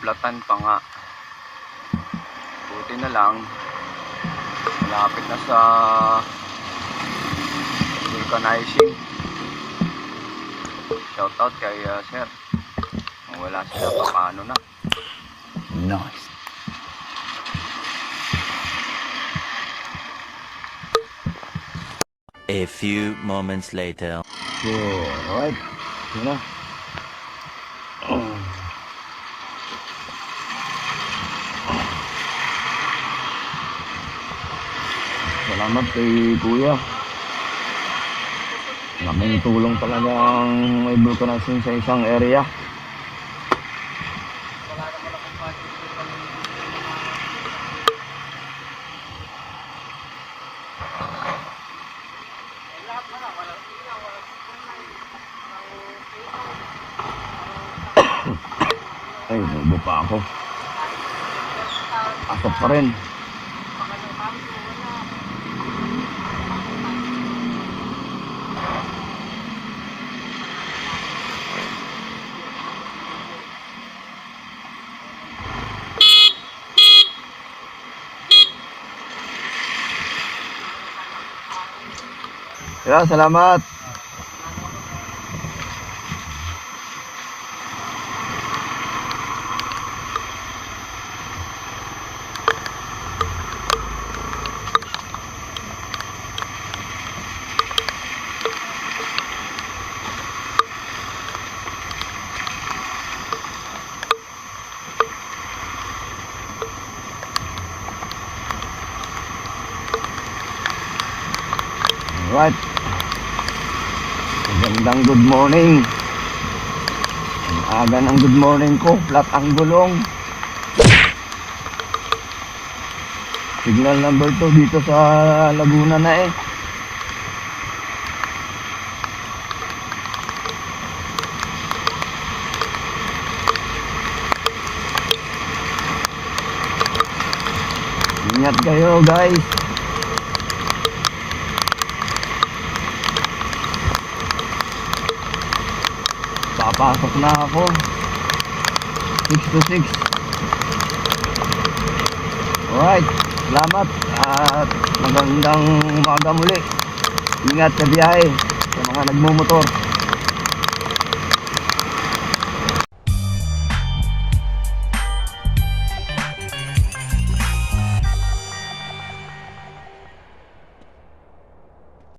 Ingatan pa nga. Buti na lang. Malapit na sa vulcanizing. Shoutout kay uh, sir. Kung wala sila pa paano na. Nice. A few moments later. So, alright. Yun na. Salamat kay Kuya. Laking tulong talagang may vulcanizing sa isang area. Ay, nubo pa ako. Asok pa rin. Ya, salamat. Alright. Magandang good morning. Ang aga ng good morning ko, flat ang gulong. Signal number 2 dito sa Laguna na eh. Ingat kayo guys. Papasok na ako. 6 to 6. Alright. Salamat at magandang umaga muli. Ingat sa biyahe sa mga nagmumotor.